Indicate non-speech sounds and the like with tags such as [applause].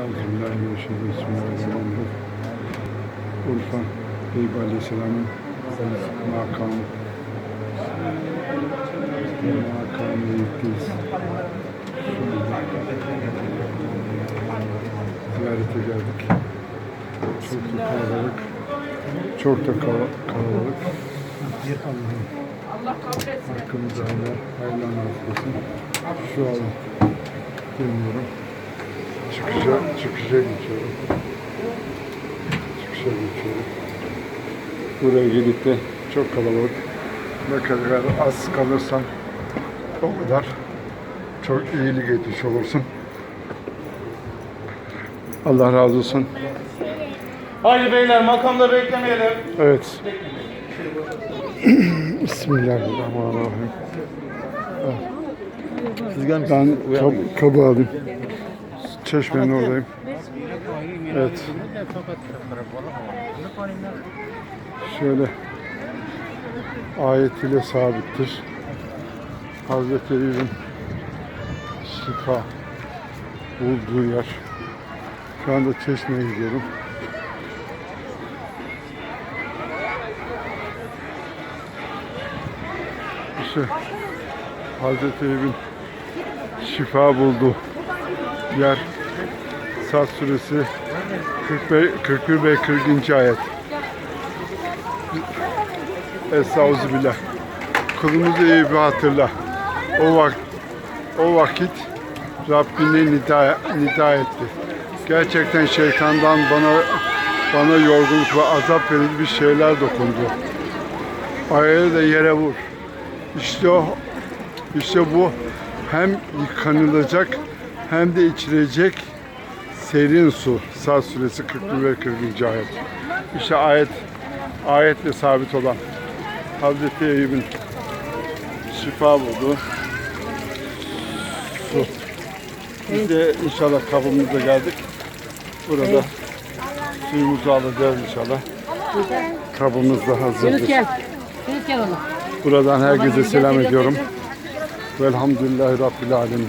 Euzubillahimineşşeytanirracim. Bismillahirrahmanirrahim. Urfa Eyüp Aleyhisselam'ın makamı. Makamı Eyüp'teyiz. Ziyarete geldik. Çok da kalabalık. Çok da kala- kalabalık. Allah'ım hakkımızda helal, hayırlı olsun. Şu an bilmiyorum. Çıkışa, çıkışa geçiyorum. Çıkışa geçiyorum. Buraya gelip de çok kalabalık. Ne kadar az kalırsan o kadar çok iyilik etmiş olursun. Allah razı olsun. Haydi beyler makamda beklemeyelim. Evet. [clears throat] Bismillahirrahmanirrahim. Siz gelmiş. Ben kab kabı alayım. Çeşmenin oradayım. Evet. Şöyle ayet ile sabittir. Hazreti Eyüp'ün şifa bulduğu yer. Şu anda Çeşme'ye gidiyorum. İşte Hazreti Eyüp'ün şifa bulduğu yer Sad suresi 41, 41 ve 40. ayet. Estağfirullah. Kulumuzu Eyüp'ü hatırla. O vak o vakit Rabbine nida, nida etti. Gerçekten şeytandan bana bana yorgunluk ve azap verici bir şeyler dokundu. Ayağı da yere vur. İşte o işte bu hem yıkanılacak hem de içilecek serin su. Sad suresi 41 ve 40. ayet. İşte ayet ayetle sabit olan Hazreti Eyüp'ün şifa buldu. Su. Biz de inşallah kabımıza geldik. Burada suyumuzu alacağız inşallah. Kabımız da hazırdır. Buradan herkese selam ediyorum. Velhamdülillahi Rabbil Alemin.